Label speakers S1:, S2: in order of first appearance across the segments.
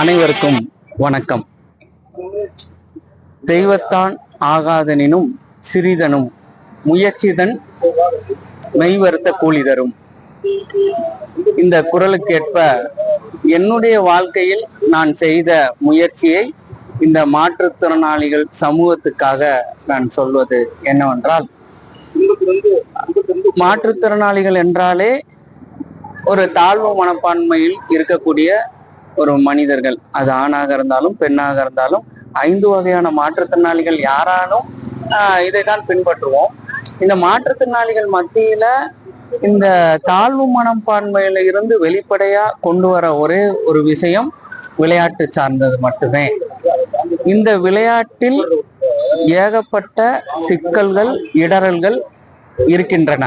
S1: அனைவருக்கும் வணக்கம் தெய்வத்தான் ஆகாதனினும் சிறிதனும் முயற்சிதன் மெய்வருத்த கூலி தரும் இந்த குரலுக்கேற்ப என்னுடைய வாழ்க்கையில் நான் செய்த முயற்சியை இந்த மாற்றுத்திறனாளிகள் சமூகத்துக்காக நான் சொல்வது என்னவென்றால் மாற்றுத்திறனாளிகள் என்றாலே ஒரு தாழ்வு மனப்பான்மையில் இருக்கக்கூடிய ஒரு மனிதர்கள் அது ஆணாக இருந்தாலும் பெண்ணாக இருந்தாலும் ஐந்து வகையான மாற்றுத்திறனாளிகள் யாராலும் இதைதான் பின்பற்றுவோம் இந்த மாற்றுத்திறனாளிகள் மத்தியில இந்த தாழ்வு மனப்பான்மையில இருந்து வெளிப்படையா கொண்டு வர ஒரே ஒரு விஷயம் விளையாட்டு சார்ந்தது மட்டுமே இந்த விளையாட்டில் ஏகப்பட்ட சிக்கல்கள் இடரல்கள் இருக்கின்றன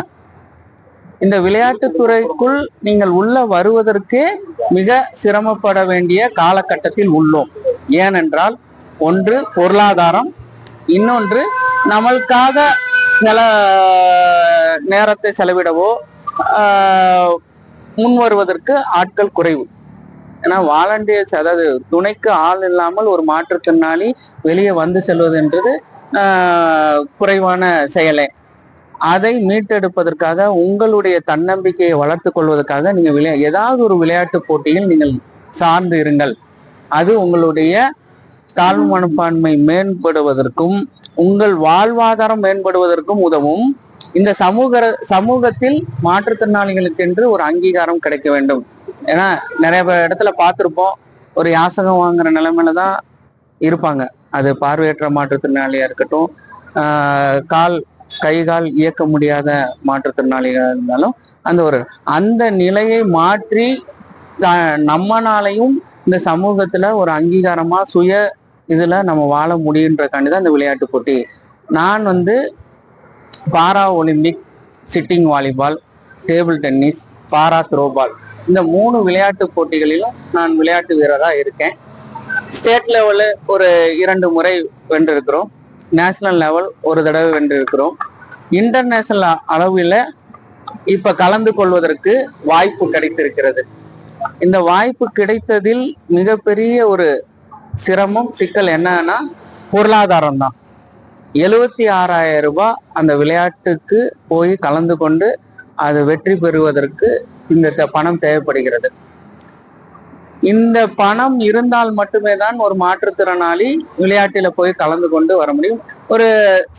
S1: இந்த விளையாட்டுத்துறைக்குள் நீங்கள் உள்ள வருவதற்கே மிக சிரமப்பட வேண்டிய காலகட்டத்தில் உள்ளோம் ஏனென்றால் ஒன்று பொருளாதாரம் இன்னொன்று நம்மளுக்காக சில நேரத்தை செலவிடவோ முன் வருவதற்கு ஆட்கள் குறைவு ஏன்னா வாலண்டியர்ஸ் அதாவது துணைக்கு ஆள் இல்லாமல் ஒரு மாற்றுத்திறனாளி வெளியே வந்து செல்வது என்றது குறைவான செயலை அதை மீட்டெடுப்பதற்காக உங்களுடைய தன்னம்பிக்கையை வளர்த்து கொள்வதற்காக நீங்கள் விளையா ஏதாவது ஒரு விளையாட்டு போட்டியில் நீங்கள் சார்ந்து இருங்கள் அது உங்களுடைய தாழ்வு மனப்பான்மை மேம்படுவதற்கும் உங்கள் வாழ்வாதாரம் மேம்படுவதற்கும் உதவும் இந்த சமூக சமூகத்தில் மாற்றுத்திறனாளிகளுக்கென்று ஒரு அங்கீகாரம் கிடைக்க வேண்டும் ஏன்னா நிறைய இடத்துல பார்த்துருப்போம் ஒரு யாசகம் வாங்குற நிலைமையில தான் இருப்பாங்க அது பார்வையற்ற மாற்றுத்திறனாளியா இருக்கட்டும் கால் கை கால் இயக்க முடியாத மாற்றுத்திறனாளிகள் இருந்தாலும் அந்த ஒரு அந்த நிலையை மாற்றி நம்மனாலையும் இந்த சமூகத்துல ஒரு அங்கீகாரமா சுய இதுல நம்ம வாழ முடியுன்றக்காண்டி தான் இந்த விளையாட்டு போட்டி நான் வந்து para Olympic sitting volleyball table tennis para throwball இந்த மூணு விளையாட்டு போட்டிகளிலும் நான் விளையாட்டு வீரராக இருக்கேன் ஸ்டேட் லெவலு ஒரு இரண்டு முறை வென்றிருக்கிறோம் நேஷனல் லெவல் ஒரு தடவை வென்றிருக்கிறோம் இன்டர்நேஷனல் அளவில் இப்போ கலந்து கொள்வதற்கு வாய்ப்பு கிடைத்திருக்கிறது இந்த வாய்ப்பு கிடைத்ததில் மிகப்பெரிய ஒரு சிரமம் சிக்கல் என்னன்னா பொருளாதாரம் தான் எழுவத்தி ஆறாயிரம் ரூபாய் அந்த விளையாட்டுக்கு போய் கலந்து கொண்டு அது வெற்றி பெறுவதற்கு இந்த பணம் தேவைப்படுகிறது இந்த பணம் இருந்தால் மட்டுமே தான் ஒரு மாற்றுத்திறனாளி விளையாட்டில போய் கலந்து கொண்டு வர முடியும் ஒரு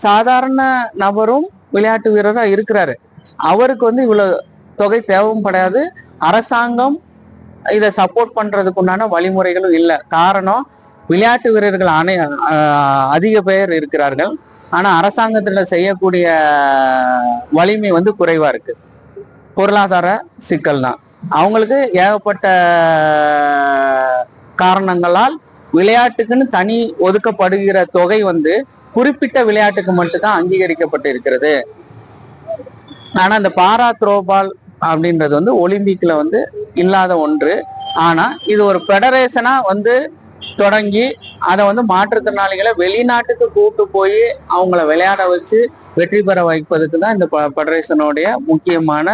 S1: சாதாரண நபரும் விளையாட்டு வீரராக இருக்கிறாரு அவருக்கு வந்து இவ்வளவு தொகை தேவைப்படாது அரசாங்கம் இதை சப்போர்ட் பண்றதுக்கு உண்டான வழிமுறைகளும் இல்லை காரணம் விளையாட்டு வீரர்கள் அனை அதிக பேர் இருக்கிறார்கள் ஆனா அரசாங்கத்துல செய்யக்கூடிய வலிமை வந்து குறைவா இருக்கு பொருளாதார சிக்கல் தான் அவங்களுக்கு ஏகப்பட்ட காரணங்களால் விளையாட்டுக்குன்னு தனி ஒதுக்கப்படுகிற தொகை வந்து குறிப்பிட்ட விளையாட்டுக்கு மட்டும்தான் அங்கீகரிக்கப்பட்டு இருக்கிறது ஆனா இந்த பாரா த்ரோபால் அப்படின்றது வந்து ஒலிம்பிக்ல வந்து இல்லாத ஒன்று ஆனா இது ஒரு ஃபெடரேஷனா வந்து தொடங்கி அதை வந்து மாற்றுத்திறனாளிகளை வெளிநாட்டுக்கு கூப்பிட்டு போய் அவங்கள விளையாட வச்சு வெற்றி பெற வைப்பதுக்கு தான் இந்த ஃபெடரேஷனுடைய முக்கியமான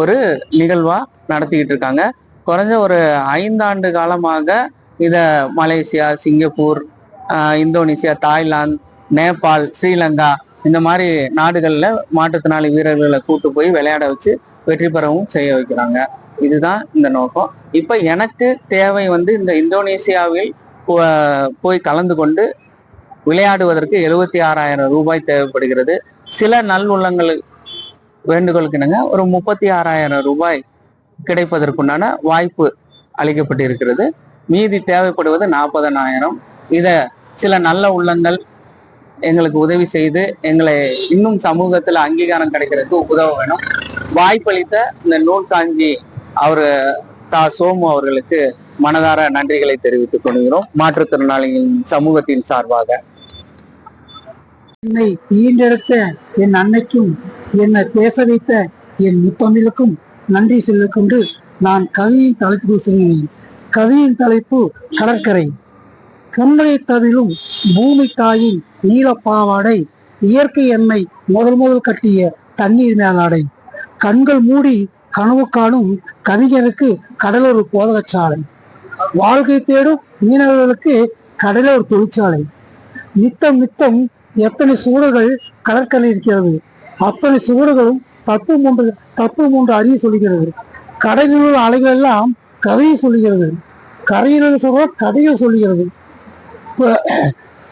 S1: ஒரு நிகழ்வா நடத்திக்கிட்டு இருக்காங்க குறைஞ்ச ஒரு ஐந்தாண்டு காலமாக இதை Malaysia Singapore Indonesia Thailand Nepal Sri Lanka இந்த மாதிரி நாடுகளில் மாற்றுத்திறனாளி வீரர்களை கூட்டு போய் விளையாட வச்சு வெற்றி பெறவும் செய்ய வைக்கிறாங்க இதுதான் இந்த நோக்கம் இப்போ எனக்கு தேவை வந்து இந்த இந்தோனேசியாவில் போய் கலந்து கொண்டு விளையாடுவதற்கு எழுபத்தி ஆறாயிரம் ரூபாய் தேவைப்படுகிறது சில நல்லுள்ளங்களுக்கு என்னங்க ஒரு முப்பத்தி ஆறாயிரம் ரூபாய் கிடைப்பதற்குண்டான வாய்ப்பு அளிக்கப்பட்டிருக்கிறது மீதி தேவைப்படுவது நாற்பதனாயிரம் இதை சில நல்ல உள்ளங்கள் எங்களுக்கு உதவி செய்து எங்களை இன்னும் சமூகத்தில் அங்கீகாரம் கிடைக்கிறதுக்கு உதவ வேணும் வாய்ப்பளித்த இந்த நூல்காஞ்சி அவர் தா சோமு அவர்களுக்கு மனதார நன்றிகளை தெரிவித்துக் கொள்கிறோம் மாற்றுத்திறனாளிகளின் சமூகத்தின் சார்பாக
S2: என்னை தீண்டெடுத்த என் அன்னைக்கும் என்னை பேச வைத்த என் முத்தமிழுக்கும் நன்றி கொண்டு நான் கவியின் தலைப்பு சொல்கிறேன் கவியின் தலைப்பு கடற்கரை கண்மலை தவிழும் பூமி தாயின் நீலப்பாவாடை இயற்கை எண்ணெய் முதல் முதல் கட்டிய தண்ணீர் மேலாடை கண்கள் மூடி கனவு காணும் கவிஞருக்கு கடலூர் போதகச்சாலை வாழ்க்கை தேடும் மீனவர்களுக்கு கடலூர் தொழிற்சாலை மித்தம் மித்தம் எத்தனை சூழல்கள் கடற்கரை இருக்கிறது அத்தனை சுவடுகளும் தத்துவம் மூன்று தத்துவம் மூன்று அறிய சொல்லுகிறது கடையில் உள்ள அலைகள் எல்லாம் கதையை சொல்லுகிறது கரையில் சொல்ற கதையை சொல்லுகிறது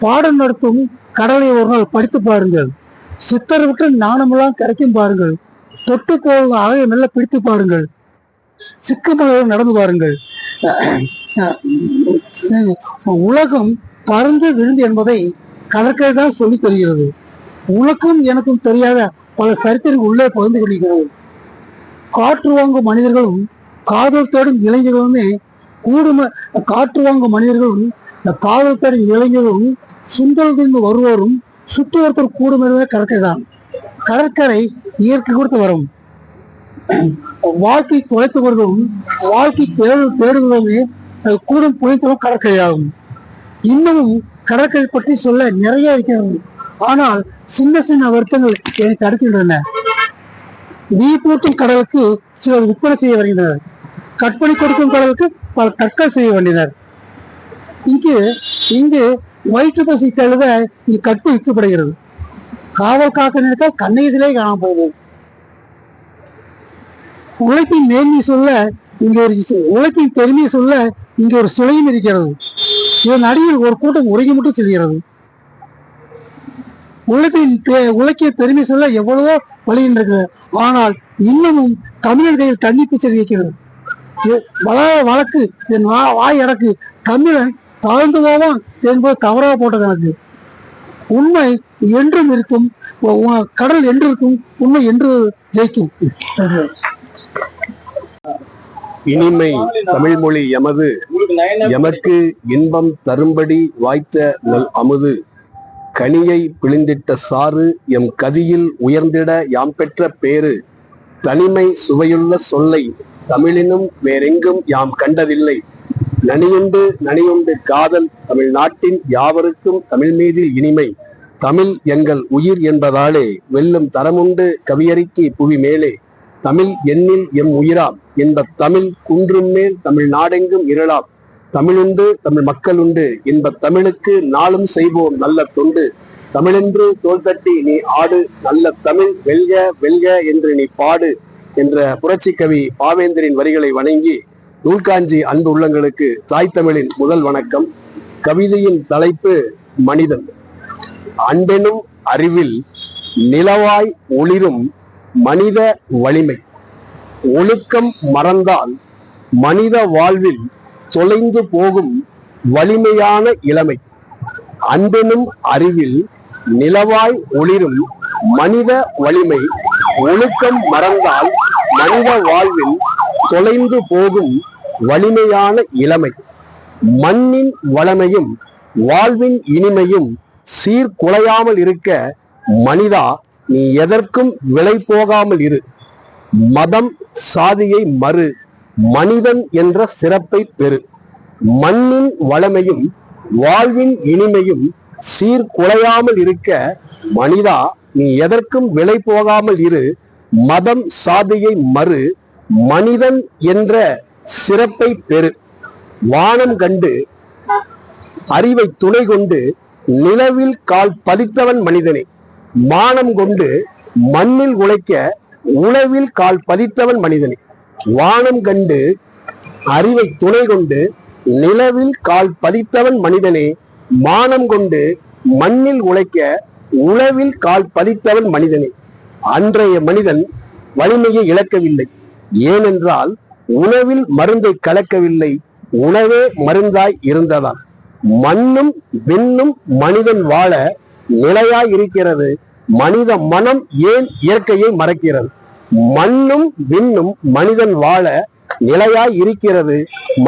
S2: பாடம் நடத்தும் கடலை ஒரு நாள் படித்து பாருங்கள் சித்தர் விட்டு நாணமெல்லாம் கிடைக்கும் பாருங்கள் தொட்டு போகும் அலையை மெல்ல பிடித்து பாருங்கள் சிக்கமாக நடந்து பாருங்கள் உலகம் பறந்து விருந்து என்பதை கடற்கரை தான் சொல்லி தருகிறது உலகம் எனக்கும் தெரியாத பல சரித்திரங்கள் உள்ளே பகிர்ந்து கொள்கிறது காற்று வாங்கும் மனிதர்களும் காதல் தேடும் இளைஞர்களுமே கூடும காற்று வாங்கும் மனிதர்களும் இந்த காதல் தேடும் இளைஞர்களும் சுந்தரத்திலிருந்து வருவோரும் சுற்றுவரத்தில் கூடுமே கடற்கரை தான் கடற்கரை இயற்கை கொடுத்து வரும் வாழ்க்கை தொலைத்தவர்களும் வாழ்க்கை தேடு தேடுவதுமே கூடும் கடற்கரை கடற்கரையாகும் இன்னமும் கடற்கரை பற்றி சொல்ல நிறைய இருக்கிறது ஆனால் சின்ன சின்ன வருத்தங்கள் என்னை தடுக்கின்றன பூட்டும் கடலுக்கு சிலர் விற்பனை செய்ய வருகின்றனர் கற்பனை கொடுக்கும் கடலுக்கு பல கற்கள் செய்ய வேண்டினர் இங்கு இங்கு வயிற்று பசி கழுத இங்கு கற்பு விற்கப்படுகிறது காவல் காக்க நினைத்தால் கண்ணீரிலே காண போகும் உழைப்பின் மேன்மை சொல்ல இங்க ஒரு உழைப்பின் பெருமையை சொல்ல இங்க ஒரு சிலையும் இருக்கிறது இதன் அடியில் ஒரு கூட்டம் உரைக்க மட்டும் செல்கிறது உழைப்பின் உலக பெருமை சொல்ல எவ்வளவோ வழிகின்றது ஆனால் இன்னமும் தமிழர் கையில் தண்ணி பிச்சை வைக்கிறது வள வழக்கு என் வா வாய் எனக்கு தமிழன் தாழ்ந்து போவான் என்பது தவறாக போட்டது எனக்கு உண்மை என்றும் இருக்கும் கடல் என்று இருக்கும் உண்மை என்று ஜெயிக்கும்
S3: இனிமை தமிழ் மொழி எமது எமக்கு இன்பம் தரும்படி வாய்த்த நல் அமுது கனியை பிழிந்திட்ட சாறு எம் கதியில் உயர்ந்திட யாம் பெற்ற பேரு தனிமை சுவையுள்ள சொல்லை தமிழினும் வேறெங்கும் யாம் கண்டதில்லை நனியுண்டு நனியுண்டு காதல் தமிழ்நாட்டின் யாவருக்கும் தமிழ் மீது இனிமை தமிழ் எங்கள் உயிர் என்பதாலே வெல்லும் தரமுண்டு கவியறிக்கு புவி மேலே தமிழ் எண்ணில் எம் உயிராம் என்ப தமிழ் குன்றும் மேல் தமிழ் நாடெங்கும் இருளாம் தமிழுண்டு தமிழ் மக்கள் உண்டு இன்ப தமிழுக்கு நாளும் செய்வோம் நல்ல தொண்டு தமிழென்று தோல் தட்டி நீ ஆடு நல்ல தமிழ் வெல்க வெல்க என்று நீ பாடு என்ற புரட்சி கவி பாவேந்தரின் வரிகளை வணங்கி நூல்காஞ்சி அன்பு உள்ளங்களுக்கு தாய் தமிழின் முதல் வணக்கம் கவிதையின் தலைப்பு மனிதன் அன்பெனும் அறிவில் நிலவாய் ஒளிரும் மனித வலிமை ஒழுக்கம் மறந்தால் மனித வாழ்வில் தொலைந்து போகும் வலிமையான இளமை அன்பெனும் அறிவில் நிலவாய் ஒளிரும் மனித வலிமை ஒழுக்கம் மறந்தால் மனித வாழ்வில் தொலைந்து போகும் வலிமையான இளமை மண்ணின் வளமையும் வாழ்வின் இனிமையும் சீர்குலையாமல் இருக்க மனிதா நீ எதற்கும் விலை போகாமல் இரு மதம் சாதியை மறு மனிதன் என்ற சிறப்பை பெறு மண்ணின் வளமையும் வாழ்வின் இனிமையும் சீர்குலையாமல் இருக்க மனிதா நீ எதற்கும் விலை போகாமல் இரு மதம் சாதியை மறு மனிதன் என்ற சிறப்பை பெறு வானம் கண்டு அறிவை துணை கொண்டு நிலவில் கால் பதித்தவன் மனிதனே மானம் கொண்டு மண்ணில் உழைக்க உணவில் கால் பதித்தவன் மனிதனே வானம் கண்டு அறிவை துணை கொண்டு நிலவில் கால் பதித்தவன் மனிதனே மானம் கொண்டு மண்ணில் உழைக்க உளவில் கால் பதித்தவன் மனிதனே அன்றைய மனிதன் வலிமையை இழக்கவில்லை ஏனென்றால் உணவில் மருந்தை கலக்கவில்லை உணவே மருந்தாய் இருந்ததால் மண்ணும் விண்ணும் மனிதன் வாழ நிலையாய் இருக்கிறது மனித மனம் ஏன் இயற்கையை மறக்கிறது மண்ணும் விண்ணும் மனிதன் வாழ நிலையாய் இருக்கிறது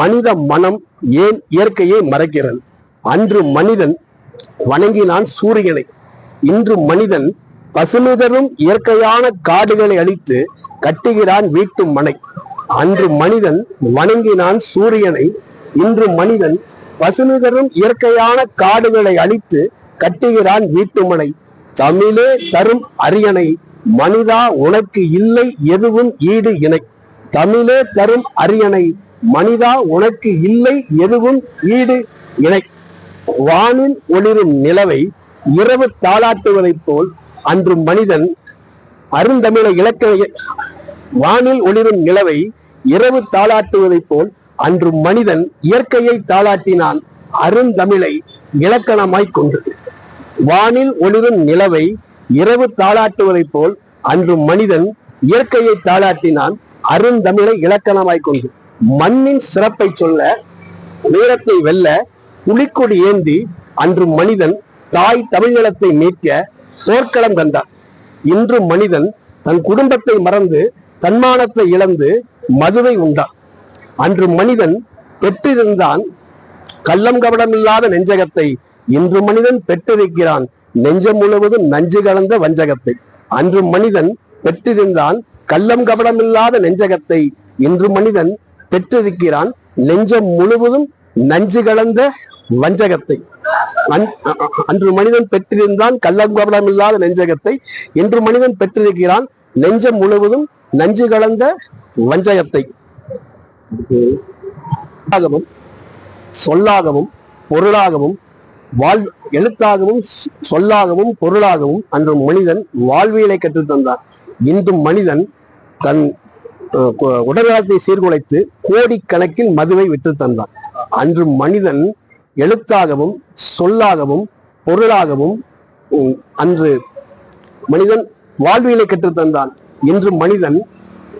S3: மனித மனம் ஏன் இயற்கையை மறைக்கிறது அன்று மனிதன் வணங்கினான் சூரியனை இன்று மனிதன் பசுமிதரும் இயற்கையான காடுகளை அழித்து கட்டுகிறான் வீட்டு மனை அன்று மனிதன் வணங்கினான் சூரியனை இன்று மனிதன் பசுமிதரும் இயற்கையான காடுகளை அழித்து கட்டுகிறான் வீட்டு மனை தமிழே தரும் அரியணை மனிதா உனக்கு இல்லை எதுவும் ஈடு இணை தமிழே தரும் அரியணை மனிதா உனக்கு இல்லை எதுவும் ஈடு இணை வானில் ஒளிரும் நிலவை இரவு தாளாட்டுவதைப் போல் அன்று மனிதன் அருந்தமிழ இலக்கண வானில் ஒளிரும் நிலவை இரவு தாளாட்டுவதைப் போல் அன்று மனிதன் இயற்கையை தாளாட்டினான் அருந்தமிழை இலக்கணமாய் கொண்டு வானில் ஒளிரும் நிலவை இரவு தாளாட்டுவதைப் போல் அன்று மனிதன் இயற்கையை தாளாட்டினான் அருந்தமிழை இலக்கணமாய் கொண்டு மண்ணின் சிறப்பை சொல்ல உயரத்தை வெல்ல புலிக்கொடி ஏந்தி அன்று மனிதன் தாய் தமிழ்நிலத்தை மீட்க போர்க்களம் கண்டான் இன்று மனிதன் தன் குடும்பத்தை மறந்து தன்மானத்தை இழந்து மதுவை உண்டான் அன்று மனிதன் பெற்றிருந்தான் கள்ளம் கபடமில்லாத நெஞ்சகத்தை இன்று மனிதன் பெற்றிருக்கிறான் நெஞ்சம் முழுவதும் நஞ்சு கலந்த வஞ்சகத்தை அன்று மனிதன் பெற்றிருந்தான் கள்ளம் கபடமில்லாத நெஞ்சகத்தை இன்று மனிதன் பெற்றிருக்கிறான் நெஞ்சம் முழுவதும் நஞ்சு கலந்த வஞ்சகத்தை அன்று மனிதன் பெற்றிருந்தான் கள்ளம் கபடமில்லாத நெஞ்சகத்தை இன்று மனிதன் பெற்றிருக்கிறான் நெஞ்சம் முழுவதும் நஞ்சு கலந்த வஞ்சகத்தை சொல்லாகவும் பொருளாகவும் வாழ் எழுத்தாகவும் சொல்லாகவும் பொருளாகவும் அன்று மனிதன் வாழ்வியலை கற்றுத்தந்தான் இன்றும் மனிதன் தன் உடல்நலத்தை சீர்குலைத்து கோடிக்கணக்கில் மதுவை விற்று தந்தான் அன்று மனிதன் எழுத்தாகவும் சொல்லாகவும் பொருளாகவும் அன்று மனிதன் வாழ்வியலை கற்றுத்தந்தான் இன்று மனிதன்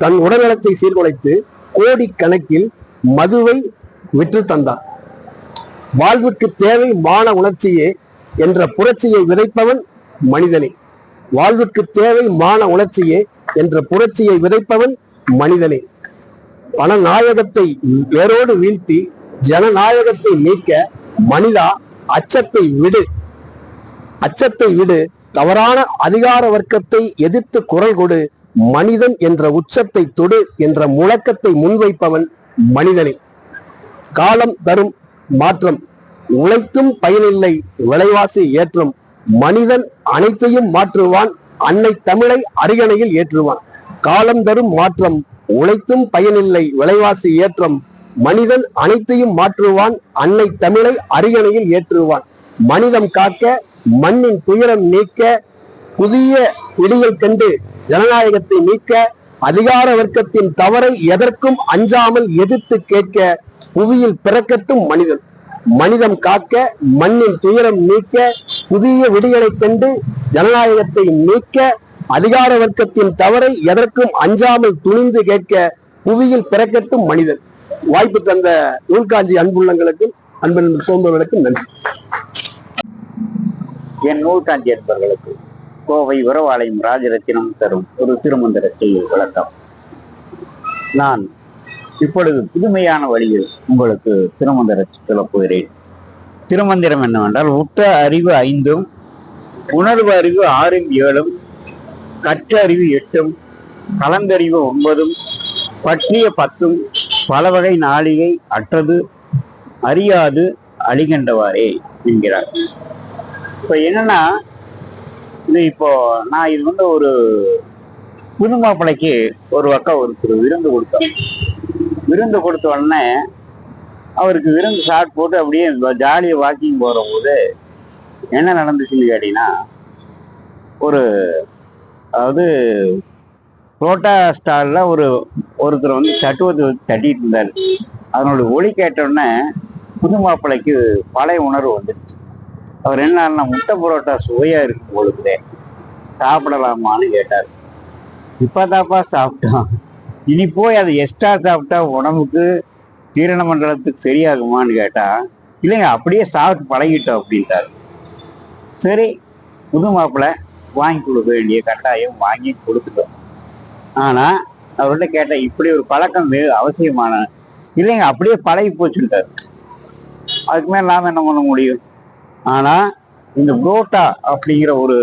S3: தன் உடல்நலத்தை சீர்குலைத்து கோடிக்கணக்கில் மதுவை விற்று தந்தான் வாழ்வுக்கு தேவை மான உணர்ச்சியே என்ற புரட்சியை விதைப்பவன் மனிதனே வாழ்வுக்கு தேவை மான உணர்ச்சியே என்ற புரட்சியை விதைப்பவன் மனிதனே பணநாயகத்தை வேரோடு வீழ்த்தி ஜனநாயகத்தை நீக்க மனிதா அச்சத்தை விடு அச்சத்தை விடு தவறான அதிகார வர்க்கத்தை எதிர்த்து குரல் கொடு மனிதன் என்ற உச்சத்தை தொடு என்ற முழக்கத்தை முன்வைப்பவன் மனிதனே காலம் தரும் மாற்றம் உழைத்தும் பயனில்லை விலைவாசி ஏற்றம் மனிதன் அனைத்தையும் மாற்றுவான் அன்னை தமிழை அரியணையில் ஏற்றுவான் காலம் தரும் மாற்றம் உழைத்தும் பயனில்லை விலைவாசி ஏற்றம் மனிதன் அனைத்தையும் மாற்றுவான் அன்னை தமிழை அரியணையில் ஏற்றுவான் மனிதம் காக்க மண்ணின் துயரம் நீக்க புதிய பிடிகள் கண்டு ஜனநாயகத்தை நீக்க அதிகார வர்க்கத்தின் தவறை எதற்கும் அஞ்சாமல் எதிர்த்து கேட்க புவியில் பிறக்கட்டும் மனிதன் மனிதம் காக்க மண்ணின் துயரம் நீக்க புதிய விடிகளை கண்டு ஜனநாயகத்தை நீக்க அதிகார வர்க்கத்தின் தவறை எதற்கும் அஞ்சாமல் துணிந்து கேட்க புவியில் பிறக்கட்டும் மனிதன் வாய்ப்பு தந்த நூல்காஞ்சி அன்புள்ளங்களுக்கும் அன்பன் சோம்பவர்களுக்கும் நன்றி
S4: என் நூல்காஞ்சி அன்பர்களுக்கு கோவை உறவாலயம் ராஜரத்தினம் தரும் ஒரு திருமந்திர வழக்கம் நான் இப்பொழுது புதுமையான வழியில் உங்களுக்கு திருமந்திர சொல்ல போகிறேன் திருமந்திரம் என்னவென்றால் உற்ற அறிவு ஐந்தும் உணர்வு அறிவு ஆறும் ஏழும் கற்ற அறிவு எட்டும் கலந்தறிவு ஒன்பதும் பற்றிய பத்தும் பல வகை நாளிகை அற்றது அறியாது அழிகின்றவாறே என்கிறார் இப்போ என்னன்னா இது இப்போ நான் இது வந்து ஒரு புது மாப்பிள்ளைக்கு ஒரு பக்கம் ஒரு விருந்து கொடுத்தேன் விருந்து கொடுத்த உடனே அவருக்கு விருந்து ஷார்ட் போட்டு அப்படியே ஜாலியாக வாக்கிங் போகிற போது என்ன நடந்துச்சுன்னு கேட்டிங்கன்னா ஒரு அதாவது புரோட்டா ஸ்டாலில் ஒரு ஒருத்தர் வந்து சட்டுவத்தை தட்டிட்டு இருந்தார் அதனோட ஒளி கேட்டோடனே புது மாப்பிள்ளைக்கு பழைய உணர்வு வந்துடுச்சு அவர் என்ன முட்டை புரோட்டா சுவையாக இருக்கும் பொழுதுலே சாப்பிடலாமான்னு கேட்டார் இப்போ தாப்பா சாப்பிட்டோம் இனி போய் அதை எக்ஸ்ட்ரா சாப்பிட்டா உடம்புக்கு தீரண மண்டலத்துக்கு சரியாகுமான்னு கேட்டால் இல்லைங்க அப்படியே சாப்பிட்டு பழகிட்டோம் அப்படின்ட்டாரு சரி புது மாப்பிள்ளை வாங்கி கொடுக்க வேண்டிய கட்டாயம் வாங்கி கொடுத்துட்டோம் ஆனால் அவர்கிட்ட கேட்டேன் இப்படி ஒரு பழக்கம் வே அவசியமான இல்லைங்க அப்படியே பழகி போச்சுட்டாரு அதுக்கு மேலே நாம் என்ன பண்ண முடியும் ஆனால் இந்த புரோட்டா அப்படிங்கிற ஒரு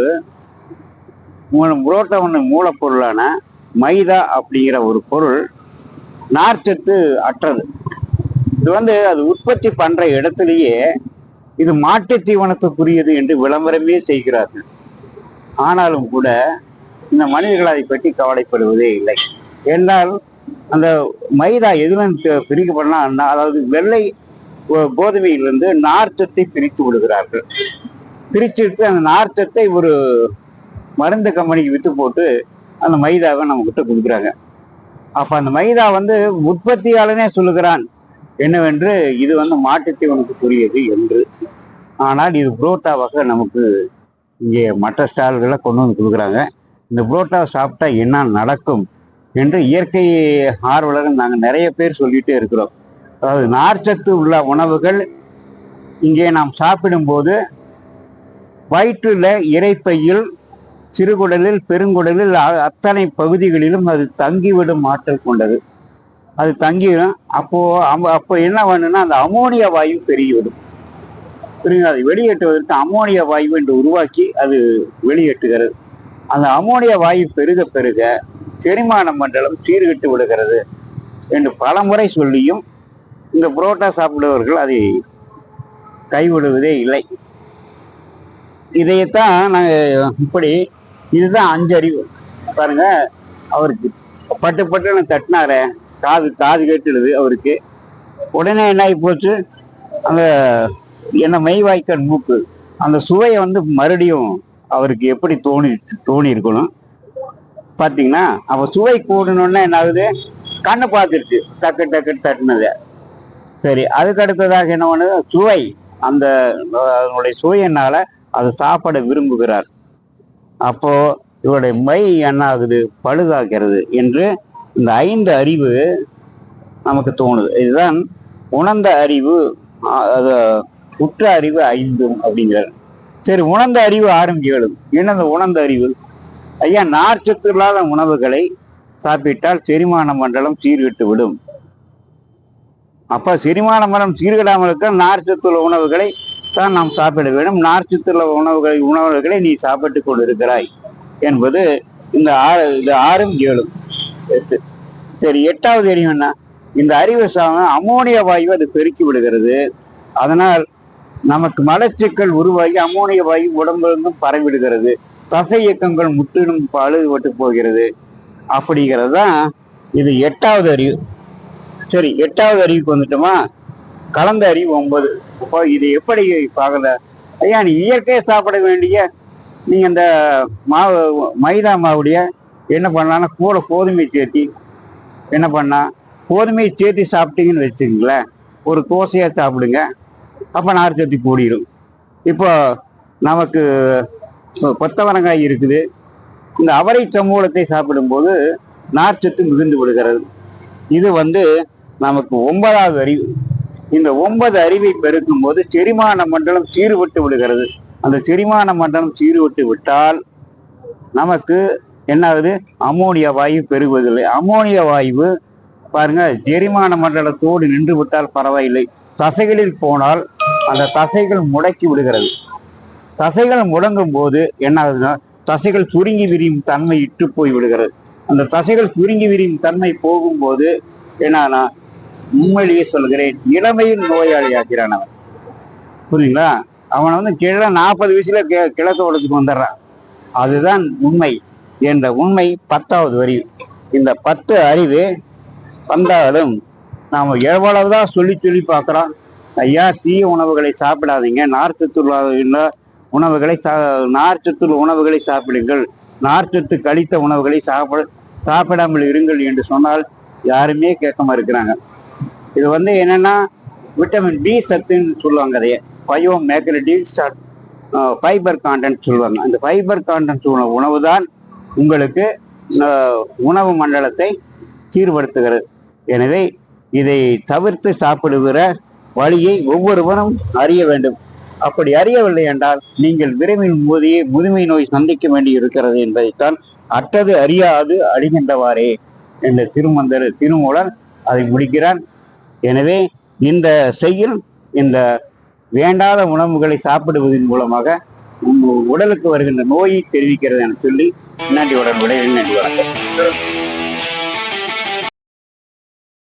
S4: புரோட்டா ஒன்று மூலப்பொருளான மைதா அப்படிங்கிற ஒரு பொருள் நார்ச்சத்து அற்றது இது வந்து அது உற்பத்தி பண்ற இடத்துலயே இது மாட்டு தீவனத்துக்குரியது என்று விளம்பரமே செய்கிறார்கள் ஆனாலும் கூட இந்த மனிதர்கள் அதை பற்றி கவலைப்படுவதே இல்லை என்றால் அந்த மைதா எதுல பிரிக்கப்படலாம் அதாவது வெள்ளை கோதுமையிலிருந்து நார்ச்சத்தை பிரித்து விடுகிறார்கள் பிரிச்சுட்டு அந்த நார்ச்சத்தை ஒரு மருந்து கம்பெனிக்கு விற்று போட்டு அந்த மைதாவை நம்மக்கிட்ட கொடுக்குறாங்க அப்போ அந்த மைதா வந்து உற்பத்தியாளனே சொல்லுகிறான் என்னவென்று இது வந்து புரியது என்று ஆனால் இது புரோட்டாவாக நமக்கு இங்கே மற்ற ஸ்டால்களை கொண்டு வந்து கொடுக்குறாங்க இந்த புரோட்டா சாப்பிட்டா என்ன நடக்கும் என்று இயற்கை ஆர்வலர்கள் நாங்கள் நிறைய பேர் சொல்லிகிட்டே இருக்கிறோம் அதாவது நார்ச்சத்து உள்ள உணவுகள் இங்கே நாம் சாப்பிடும்போது வயிற்றில் இறைப்பையில் சிறுகுடலில் பெருங்குடலில் அத்தனை பகுதிகளிலும் அது தங்கிவிடும் ஆற்றல் கொண்டது அது தங்கிடும் அப்போ அப்போ என்ன வேணும்னா அந்த அமோனியா வாயு பெருகிவிடும் புரியுது அதை வெளியேற்றுவதற்கு அமோனியா வாயு என்று உருவாக்கி அது வெளியேற்றுகிறது அந்த அமோனியா வாயு பெருக பெருக செரிமான மண்டலம் சீர்கட்டு விடுகிறது என்று பல முறை சொல்லியும் இந்த புரோட்டா சாப்பிடுபவர்கள் அதை கைவிடுவதே இல்லை இதையத்தான் நாங்கள் இப்படி இதுதான் அஞ்சு அறிவு பாருங்க அவருக்கு பட்டு பட்டுன்னு தட்டினாரு காது காது கேட்டுடுது அவருக்கு உடனே என்ன ஆகி போச்சு அந்த என்ன வாய்க்கன் மூக்கு அந்த சுவையை வந்து மறுபடியும் அவருக்கு எப்படி தோணி தோணி இருக்கணும் பார்த்தீங்கன்னா அவன் சுவை கூடணுன்னா என்ன ஆகுது கண்ணை பார்த்துருச்சு டக்கு டக்கு தட்டினது சரி அதுக்கு அடுத்ததாக என்ன பண்ணுது சுவை அந்த அதனுடைய சுவையினால் அதை சாப்பிட விரும்புகிறார் அப்போ இவருடைய மை என்ன ஆகுது பழுதாகிறது என்று இந்த ஐந்து அறிவு நமக்கு தோணுது இதுதான் உணர்ந்த அறிவு அது உற்ற அறிவு ஐந்தும் அப்படிங்கிற சரி உணர்ந்த அறிவு ஆறும் ஏழும் என்னது உணர்ந்த அறிவு ஐயா நார்ச்சத்து இல்லாத உணவுகளை சாப்பிட்டால் செரிமான மண்டலம் சீர்கெட்டு விடும் அப்ப செரிமான மண்டலம் சீர்கிடாமல் இருக்க நார்ச்சத்துள்ள உணவுகளை தான் நாம் சாப்பிட வேண்டும் நார்ச்சத்துள்ள உணவுகளை உணவுகளை நீ சாப்பிட்டு கொண்டிருக்கிறாய் என்பது இந்த ஆறு இது ஆறும் ஏழும் சரி எட்டாவது அறிவு என்ன இந்த அறிவு சாதனம் அமோனிய வாயு அது பெருக்கி விடுகிறது அதனால் நமக்கு மலச்சிக்கல் உருவாகி அமோனிய வாயு உடம்பிலிருந்தும் பரவிடுகிறது தசை இயக்கங்கள் முற்றிலும் பழுதுபட்டு போகிறது அப்படிங்கிறது தான் இது எட்டாவது அறிவு சரி எட்டாவது அறிவுக்கு வந்துட்டோமா கலந்த அறிவு ஒன்பது இப்போ இது எப்படி பார்க்கல ஐயா நீ இயற்கையை சாப்பிட வேண்டிய நீங்கள் இந்த மாவு மைதா மாவுடைய என்ன பண்ணலான்னா கூட கோதுமை சேர்த்தி என்ன பண்ணா கோதுமையை சேர்த்து சாப்பிட்டீங்கன்னு வச்சுங்களேன் ஒரு தோசையாக சாப்பிடுங்க அப்போ சத்து கூடிடும் இப்போ நமக்கு கொத்தவரங்காய் இருக்குது இந்த அவரை சமூலத்தை சாப்பிடும்போது நார்ச்சத்து மிகுந்து விடுகிறது இது வந்து நமக்கு ஒன்பதாவது அறிவு இந்த ஒன்பது அறிவை பெருக்கும் போது செரிமான மண்டலம் சீருவிட்டு விடுகிறது அந்த செரிமான மண்டலம் சீருவிட்டு விட்டால் நமக்கு என்னாவது அமோனியா வாயு பெருகுவதில்லை அமோனியா வாயு பாருங்க செரிமான மண்டலத்தோடு நின்று விட்டால் பரவாயில்லை தசைகளில் போனால் அந்த தசைகள் முடக்கி விடுகிறது தசைகள் முடங்கும் போது என்ன ஆகுதுன்னா தசைகள் சுருங்கி விரியும் தன்மை இட்டு போய் விடுகிறது அந்த தசைகள் சுருங்கி விரியும் தன்மை போகும்போது என்னன்னா உண்மையிலேயே சொல்கிறேன் இளமையில் நோயாளி ஆகிறான் அவன் புரியுங்களா அவன் வந்து கீழே நாற்பது வயசுல கிழக்கு உலகத்துக்கு வந்துடுறான் அதுதான் உண்மை என்ற உண்மை பத்தாவது வரி இந்த பத்து அறிவு வந்தாலும் நாம் எவ்வளவுதான் சொல்லி சொல்லி பார்க்குறோம் ஐயா தீய உணவுகளை சாப்பிடாதீங்க நார்ச்சத்துள்ள உணவுகளை சா நார்ச்சத்துள்ள உணவுகளை சாப்பிடுங்கள் நார்ச்சத்து கழித்த உணவுகளை சாப்பிட சாப்பிடாமல் இருங்கள் என்று சொன்னால் யாருமே கேட்காம இருக்கிறாங்க இது வந்து என்னன்னா விட்டமின் டி சத்துன்னு சொல்லுவாங்க அதையே பயோ மேக்னடில் ஸ்டார்ட் ஃபைபர் கான்டென்ட் சொல்லுவாங்க அந்த ஃபைபர் கான்டென்ட் உள்ள உணவு தான் உங்களுக்கு உணவு மண்டலத்தை சீர்படுத்துகிறது எனவே இதை தவிர்த்து சாப்பிடுகிற வழியை ஒவ்வொருவரும் அறிய வேண்டும் அப்படி அறியவில்லை என்றால் நீங்கள் விரைவில் மோதியே முதுமை நோய் சந்திக்க வேண்டி இருக்கிறது என்பதைத்தான் அற்றது அறியாது அழிகின்றவாறே என்ற திருமந்தர் திருமூலன் அதை முடிக்கிறான் எனவே இந்த செய்யுள் இந்த வேண்டாத உணவுகளை சாப்பிடுவதன் மூலமாக உடலுக்கு வருகின்ற நோயை தெரிவிக்கிறது என சொல்லி நன்றி உடன் நன்றி வணக்கம்